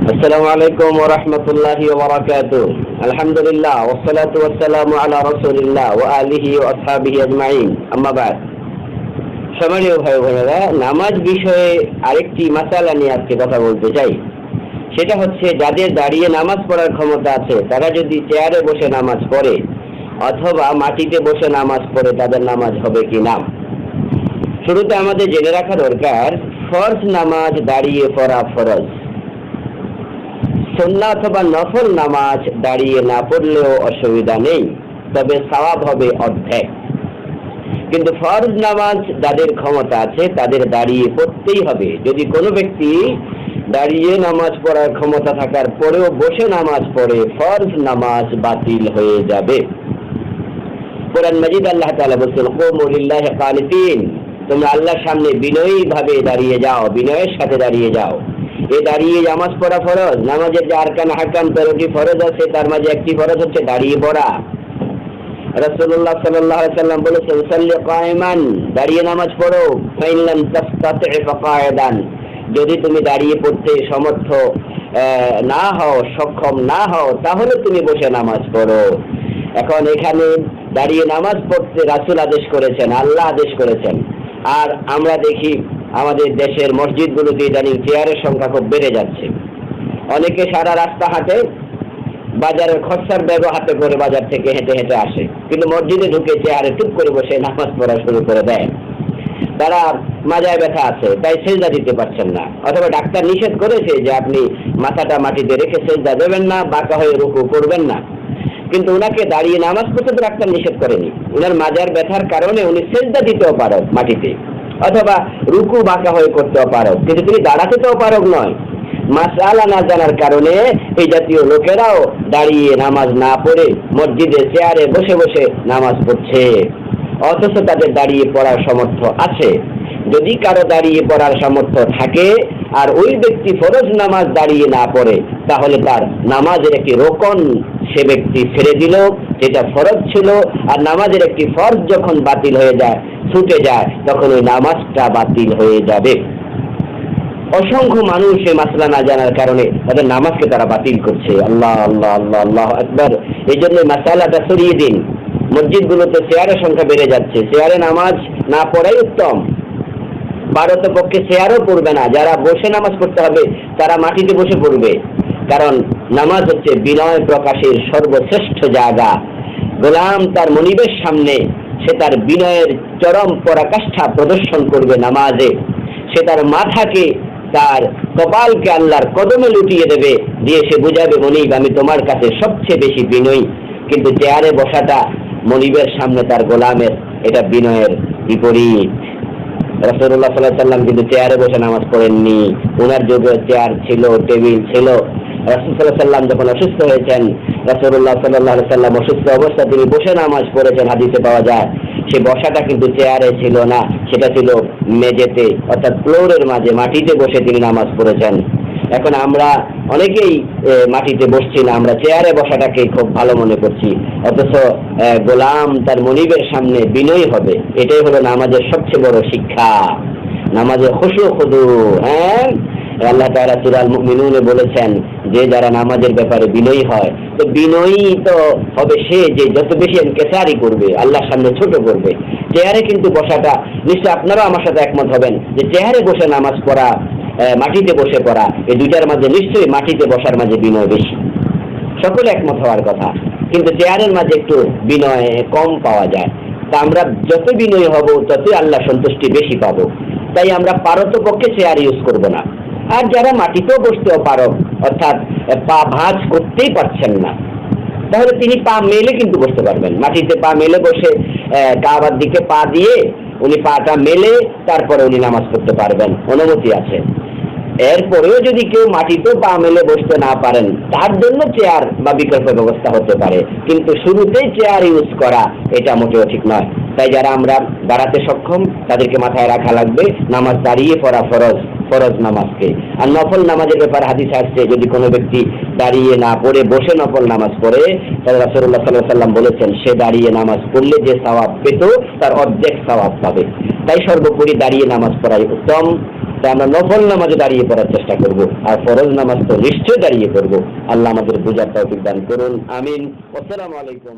السلام عليكم ورحمة الله وبركاته الحمد لله والصلاة والسلام على رسول الله وآله وأصحابه أجمعين أما بعد সম্মানীয় ভাই বোনেরা নামাজ বিষয়ে আরেকটি মাসালা নিয়ে আজকে কথা বলতে চাই সেটা হচ্ছে যাদের দাঁড়িয়ে নামাজ পড়ার ক্ষমতা আছে তারা যদি চেয়ারে বসে নামাজ পড়ে অথবা মাটিতে বসে নামাজ পড়ে তাদের নামাজ হবে কি না শুরুতে আমাদের জেনে রাখা দরকার ফরজ নামাজ দাঁড়িয়ে পড়া ফরজ সন্না অথবা নফল নামাজ দাঁড়িয়ে না পড়লেও অসুবিধা নেই, তবে সওয়াব হবে অর্ধেক। কিন্তু ফরজ নামাজ যাদের ক্ষমতা আছে, তাদের দাঁড়িয়ে পড়তেই হবে। যদি কোনো ব্যক্তি দাঁড়িয়ে নামাজ পড়ার ক্ষমতা থাকার পরেও বসে নামাজ পড়ে, ফরজ নামাজ বাতিল হয়ে যাবে। কোরআন মজিদ আল্লাহ তালা বলছেন, কুমু লিল্লাহি কানিতিন তোমরা আল্লাহর সামনে বিনয়ী ভাবে দাঁড়িয়ে যাও, বিনয়ের সাথে দাঁড়িয়ে যাও। এ দাঁড়িয়ে নামাজ পড়া ফরজ, নামাজের যে আরকান, হাকাম তেরোটি ফরজ আছে, তার মাঝে একটি ফরজ হচ্ছে দাঁড়িয়ে পড়া। রাসূলুল্লাহ সাল্লাল্লাহু আলাইহি সাল্লাম বলেছেন, সাল্লি কায়মান, দাঁড়িয়ে নামাজ পড়ো ফাইন লাম ফাকায়দান। যদি তুমি দাঁড়িয়ে পড়তে সমর্থ না হও, সক্ষম না হও, তাহলে তুমি বসে নামাজ পড়ো। এখন এখানে দাঁড়িয়ে নামাজ পড়তে রাসূল আদেশ করেছেন, আল্লাহ আদেশ করেছেন। আর আমরা দেখি আমাদের দেশের মসজিদগুলোতে ইদানিং চেয়ারের সংখ্যা খুব বেড়ে যাচ্ছে। অনেকে সারা রাস্তা হাঁটে বাজারের খরচার ব্যাগ হাতে করে বাজার থেকে হেঁটে হেঁটে আসে। কিন্তু মসজিদে ঢুকে চেয়ারে টুক করে বসে নামাজ পড়া শুরু করে দেয়। তারা মাজায় ব্যথা আছে, তাই সেজদা দিতে পারছেন না। অথবা ডাক্তার নিষেধ করেছে যে আপনি মাথাটা মাটিতে রেখে সেজদা দেবেন না, বাঁকা হয়ে রুকু করবেন না। কিন্তু ওনাকে দাঁড়িয়ে নামাজ পড়তে ডাক্তার নিষেধ করেনি। ওনার মাজার ব্যথার কারণে উনি সেজদা দিতেও পারো মাটিতে। অথবা রুকু বাঁকা হয়ে করতেও পারো। কিন্তু তিনি দাঁড়াতে তো নয়। মাসালা না জানার কারণে এই জাতীয় লোকেরাও দাঁড়িয়ে নামাজ না পড়ে মসজিদে চেয়ারে বসে বসে নামাজ পড়ছে। অথচ তাদের দাঁড়িয়ে পড়ার সামর্থ্য আছে। যদি কারও দাঁড়িয়ে পড়ার সামর্থ্য থাকে আর ওই ব্যক্তি ফরজ নামাজ দাঁড়িয়ে না পড়ে, তাহলে তার নামাজের একটি রোকন সে ব্যক্তি ছেড়ে দিল, যেটা ফরজ ছিল, আর নামাজের একটি ফরজ যখন বাতিল হয়ে যায়, ছুটে যায়, তখন ওই নামাজটা বাতিল হয়ে যাবে। অসংখ্য মানুষ এই মাসলা না জানার কারণে তাদের নামাজকে তারা বাতিল করছে। আল্লাহ আল্লাহ আল্লাহ আল্লাহ একবার এই জন্য মাসালাটা সরিয়ে দিন। মসজিদগুলোতে চেয়ারের সংখ্যা বেড়ে যাচ্ছে। চেয়ারে নামাজ না পড়াই উত্তম। ভারতের পক্ষে চেয়ারও পড়বে না। যারা বসে নামাজ পড়তে হবে, তারা মাটিতে বসে পড়বে। কারণ নামাজ হচ্ছে বিনয় প্রকাশের সর্বশ্রেষ্ঠ জায়গা। গোলাম তার মনিবের সামনে, সে তার বিনয়ের চরম পরাকাষ্ঠা প্রদর্শন করবে নামাজে। সে তার মাথাকে, তার কপালকে আল্লাহর কদমে লুটিয়ে দেবে, দিয়ে সে বুঝাবে, মনিব, আমি তোমার কাছে সবচেয়ে বেশি বিনয়ী। কিন্তু চেয়ারে বসাটা মনিবের সামনে তার গোলামের, এটা বিনয়ের বিপরীত। রসুল্লাহ সাল্লাহ সাল্লাম কিন্তু চেয়ারে বসে নামাজ পড়েননি। ওনার যুগে চেয়ার ছিল, টেবিল ছিল। রসুল সাল্লাহ সাল্লাম যখন অসুস্থ হয়েছেন রসুল্লাহ সাল্লাহ সাল্লাম অসুস্থ অবস্থা তিনি বসে নামাজ পড়েছেন, হাদিসে পাওয়া যায়। সে বসাটা কিন্তু চেয়ারে ছিল না, সেটা ছিল মেঝেতে, অর্থাৎ ফ্লোরের মাঝে মাটিতে বসে তিনি নামাজ পড়েছেন। এখন আমরা অনেকেই মাটিতে বসছি না, আমরা চেয়ারে বসাটাকে খুব ভালো মনে করছি। অথচ গোলাম তার মনিবের সামনে বিনয়ী হবে। এটাই হলো নামাজের সবচেয়ে বড় শিক্ষা। নামাজের খুশু খুদু হ্যাঁ আল্লাহ তাআলা সূরা মুমিনুনে বলেছেন যে যারা নামাজের ব্যাপারে বিনয়ী হয়, তো বিনয়ী তো হবে সে যে যত বেশি কেসারি করবে, আল্লাহর সামনে ছোট করবে। চেয়ারে কিন্তু বসাটা, নিশ্চয় আপনারাও আমার সাথে একমত হবেন যে চেয়ারে বসে নামাজ পড়া মাটিতে বসে পড়া, এই দুইটার মাঝে নিশ্চয়ই মাটিতে বসার মাঝে বিনয় বেশি। সকলে একমত হওয়ার কথা, কিন্তু চেয়ারের মাঝে একটু বিনয় কম পাওয়া যায়। তা আমরা যত বিনয়ী হব, ততই আল্লাহ সন্তুষ্টি বেশি পাবো। তাই আমরা পারত পক্ষে চেয়ার ইউজ করব না। আর যারা মাটিতেও বসতেও পারো, অর্থাৎ পা ভাঁজ করতেই পারছেন না, তাহলে তিনি পা মেলে কিন্তু বসতে পারবেন। মাটিতে পা মেলে বসে কাবার দিকে পা দিয়ে উনি পাটা মেলে, তারপরে উনি নামাজ পড়তে পারবেন। অনুমতি আছে। এরপরেও যদি কেউ মাটিতেও পা মেলে বসতে না পারেন, তার জন্য চেয়ার বা বিকল্প ব্যবস্থা হতে পারে। কিন্তু শুরুতেই চেয়ার ইউজ করা, এটা মোটেও ঠিক নয়। তাই যারা আমরা দাঁড়াতে সক্ষম, তাদেরকে মাথায় রাখা লাগবে, নামাজ দাঁড়িয়ে পড়া ফরজ। ফরজ নামাজকে। আর নফল নামাজের ব্যাপারে হাদিস আসছে, যদি কোনো ব্যক্তি দাঁড়িয়ে না পড়ে, বসে নফল নামাজ পড়ে, তাহলে রাসূলুল্লাহ সাল্লাল্লাহু আলাইহি সাল্লাম বলেছেন, সে দাঁড়িয়ে নামাজ পড়লে যে সওয়াব পেত, তার অর্ধেক সওয়াব পাবে। তাই সর্বোপরি দাঁড়িয়ে নামাজ পড়াই উত্তম। তো আমরা নফল নামাজে দাঁড়িয়ে পড়ার চেষ্টা করব, আর ফরজ নামাজ তো নিশ্চয় দাঁড়িয়ে পড়ব আল্লাহ আমাদের বুঝার তৌফিক দান করুন, আমিন। আসসালামু আলাইকুম।